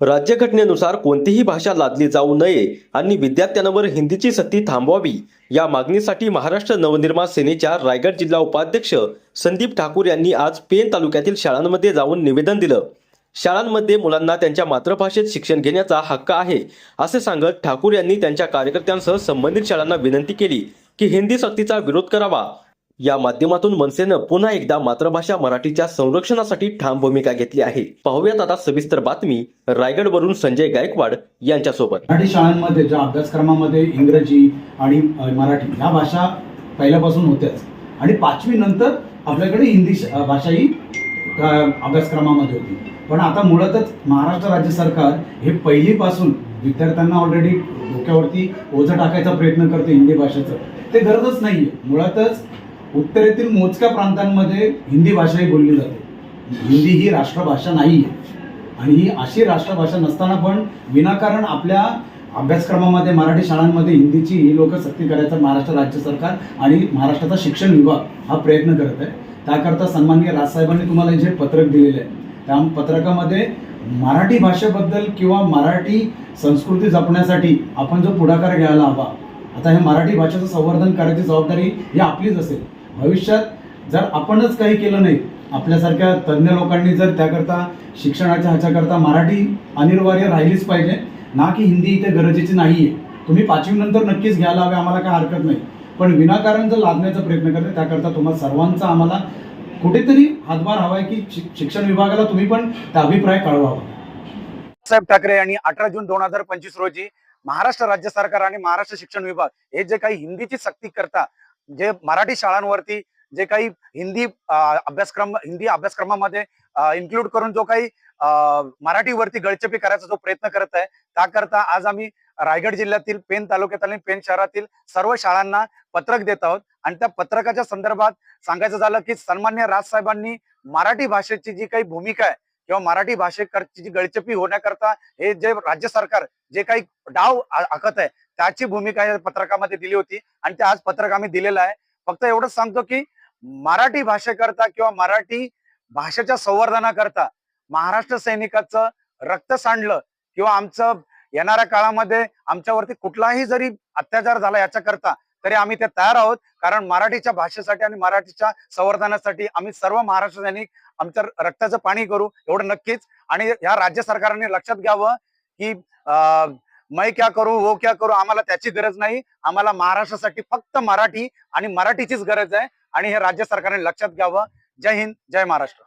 राज्यघटनेनुसार कोणतीही भाषा लादली जाऊ नये आणि विद्यार्थ्यांवर हिंदीची सक्ती थांबवावी. या मागणीसाठी महाराष्ट्र नवनिर्माण सेनेच्या रायगड जिल्हा उपाध्यक्ष संदीप ठाकूर यांनी आज पेन तालुक्यातील शाळांमध्ये जाऊन निवेदन दिलं. शाळांमध्ये मुलांना त्यांच्या मातृभाषेत शिक्षण घेण्याचा हक्क आहे असे सांगत ठाकूर यांनी त्यांच्या कार्यकर्त्यांसह संबंधित शाळांना विनंती केली की हिंदी सक्तीचा विरोध करावा. या माध्यमातून मनसेनं पुन्हा एकदा मातृभाषा मराठीच्या संरक्षणासाठी ठाम भूमिका घेतली आहे. पाहूयात आता सविस्तर बातमी रायगडवरून संजय गायकवाड यांच्यासोबत. मराठी शाळांमध्ये ज्या अभ्यासक्रमामध्ये इंग्रजी आणि मराठी ह्या भाषा पहिल्यापासून होत्याच. आणि पाचवी नंतर आपल्याकडे हिंदी भाषा ही अभ्यासक्रमामध्ये होती. पण आता मुळातच महाराष्ट्र राज्य सरकार हे पहिलीपासून विद्यार्थ्यांना ऑलरेडी डोक्यावरती ओझं टाकायचा प्रयत्न करते हिंदी भाषेचं. ते गरजच नाहीये. मुळातच उत्तरेतील मोजक्या प्रांतांमध्ये हिंदी भाषा ही बोलली जाते. हिंदी ही राष्ट्रभाषा नाही आहे आणि ही अशी राष्ट्रभाषा नसताना पण विनाकारण आपल्या अभ्यासक्रमामध्ये मराठी शाळांमध्ये हिंदीची ही लोक सक्ती करायचं महाराष्ट्र राज्य सरकार आणि महाराष्ट्राचा शिक्षण विभाग हा प्रयत्न करत आहे. त्याकरता सन्माननीय राजसाहेबांनी तुम्हाला जे पत्रक दिलेले आहे त्या पत्रकामध्ये मराठी भाषेबद्दल किंवा मराठी संस्कृती जपण्यासाठी आपण जो पुढाकार घ्यायला हवा आता हे मराठी भाषेचं संवर्धन करायची जबाबदारी ही आपलीच असेल. भविष्यात जर आपणच काही केलं नाही आपल्यासारख्या तज्ज्ञ लोकांनी जर त्याकरता शिक्षणाच्या ह्याच्याकरता मराठी अनिवार्य राहिलीच पाहिजे ना की हिंदी इथे गरजेची नाही आहे तुम्ही पाचवी नंतर नक्कीच घ्यायला हवे आम्हाला काय हरकत नाही. पण विनाकारण जर लादण्याचा प्रयत्न करते त्याकरता तुम्हाला सर्वांचा आम्हाला कुठेतरी हातभार हवाय की शिक्षण विभागाला तुम्ही पण त्या अभिप्राय कळवावा. साहेब ठाकरे यांनी अठरा जून दोन हजार पंचवीस रोजी महाराष्ट्र राज्य सरकार आणि महाराष्ट्र शिक्षण विभाग हे जे काही हिंदीची सक्ती करता जे मराठी शाळांवरती जे काही हिंदी अभ्यासक्रम हिंदी अभ्यासक्रमामध्ये इन्क्लूड करून जो काही मराठीवरती गळचेपी करायचा जो प्रयत्न करत आहे त्याकरता आज आम्ही रायगड जिल्ह्यातील पेन तालुक्यात आणि पेन शहरातील सर्व शाळांना पत्रक देत आहोत. आणि त्या पत्रकाच्या संदर्भात सांगायचं झालं की सन्मान्य राजसाहेबांनी मराठी भाषेची जी काही भूमिका आहे किंवा मराठी भाषेकरची जी होण्याकरता हे जे राज्य सरकार जे काही डाव आखत आहे त्याची भूमिका या पत्रकामध्ये दिली होती आणि ते आज पत्रक आम्ही दिलेलं आहे. फक्त एवढंच सांगतो की मराठी भाषेकरता किंवा मराठी भाषेच्या संवर्धनाकरता महाराष्ट्र सैनिकाचं रक्त सांडलं किंवा आमचं येणाऱ्या काळामध्ये आमच्यावरती कुठलाही जरी अत्याचार झाला याच्याकरता तरी आम्ही ते तयार आहोत. कारण मराठीच्या भाषेसाठी आणि मराठीच्या संवर्धनासाठी आम्ही सर्व महाराष्ट्र सैनिक आमच्या रक्ताचं पाणी करू एवढं नक्कीच. आणि ह्या राज्य सरकारने लक्षात घ्यावं की मै क्या करू वो क्या करू आम्हाला त्याची गरज नाही. आम्हाला महाराष्ट्रासाठी फक्त मराठी आणि मराठीचीच गरज आहे. आणि हे राज्य सरकारने लक्षात घ्यावं. जय हिंद जय महाराष्ट्र.